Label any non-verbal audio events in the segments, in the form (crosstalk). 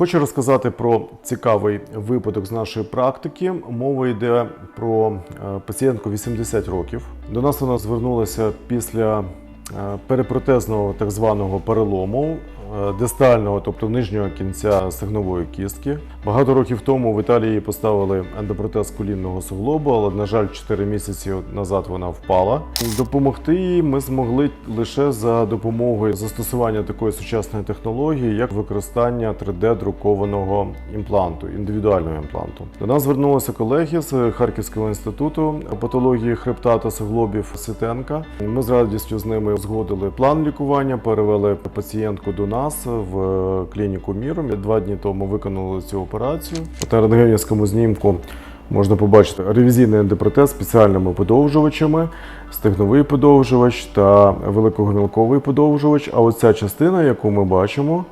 Хочу розказати про цікавий випадок з нашої практики. Мова йде про е, пацієнтку 80 років. До нас вона звернулася після е, перепротезного так званого перелому дистального, тобто нижнього кінця стегнової кістки. Багато років тому в Італії поставили ендопротез колінного суглобу, але на жаль, 4 місяці назад вона впала. Допомогти їй ми змогли лише за допомогою застосування такої сучасної технології, як використання 3D-друкованого імпланту, індивідуального імпланту. До нас звернулися колеги з Харківського інституту патології хребта та суглобів Ситенка. Ми з радістю з ними згодили план лікування, перевели пацієнтку до нас в клініку Міром. Два дні тому виконали цю операцію. На рентгенівському знімку можна побачити ревізійний ендопротез з спеціальними подовжувачами, стегновий подовжувач та великогомілковий подовжувач. А оця частина, яку ми бачимо,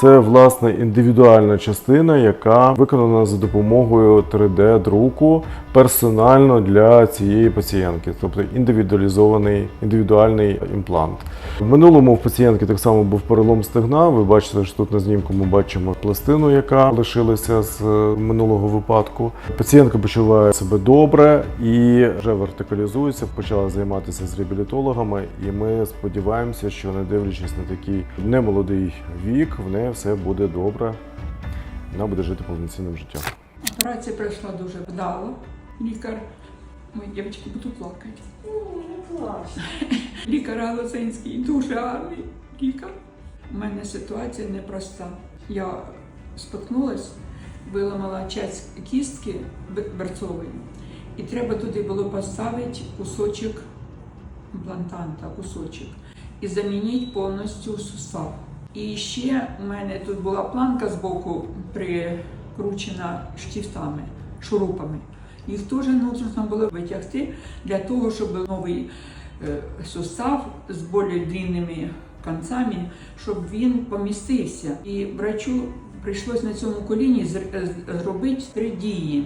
це власне індивідуальна частина, яка виконана за допомогою 3D-друку персонально для цієї пацієнтки, тобто індивідуалізований індивідуальний імплант. В минулому в пацієнтки так само був перелом стегна. Ви бачите, що тут на знімку ми бачимо пластину, яка лишилася з е, минулого випадку. Пацієнтка почуває себе добре і вже вертикалізується, почала займатися з реабілітологами, і ми сподіваємося, що не дивлячись на такий немолодий вік, в неї все буде добре. Вона буде жити повноцінним життям. Операція пройшла дуже вдало. Лікар, мої дівчатки буду плакати. (laughs) Лікар Галузинський дуже гарний лікар. У мене ситуація непроста. Я споткнулась, виламала часть кістки берцової, і треба туди було поставити кусочок імплантанта, кусочок, і замінити повністю сустав. І ще у мене тут була планка з боку прикручена штифтами, шурупами. Їх теж потрібно було витягти для того, щоб новий е, сустав з більш длинними концями, щоб він помістився. І врачу прийшлось на цьому коліні е, зробити три дії,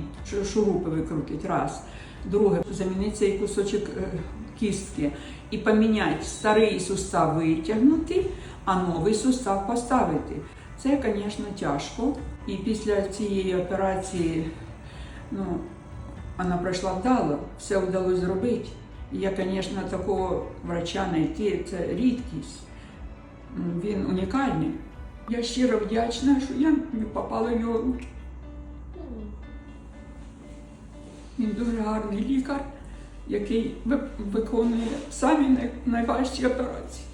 шурупи викрутить. Раз. Друге, замінити цей кусочок е, кістки і поміняти старий сустав витягнути, а новий сустав поставити. Це, звісно, тяжко. І після цієї операції ну, вона пройшла вдало, все вдалося зробити. Я, звісно, такого врача знайти це рідкість. Він унікальний. Я щиро вдячна, що я не попала в його руки. Він дуже гарний лікар, який виконує самі найважчі операції.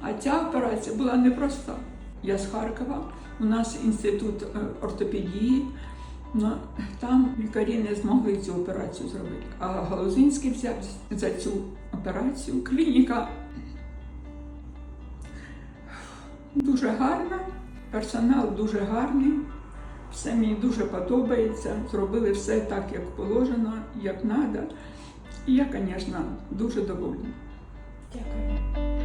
А ця операція була непроста. Я з Харкова, у нас інститут е, ортопедії. Ну, там лікарі не змогли цю операцію зробити. А Галузинський взяв за цю операцію. Клініка дуже гарна, персонал дуже гарний, все мені дуже подобається. Зробили все так, як положено, як треба. І я, звісно, дуже довольна. Дякую.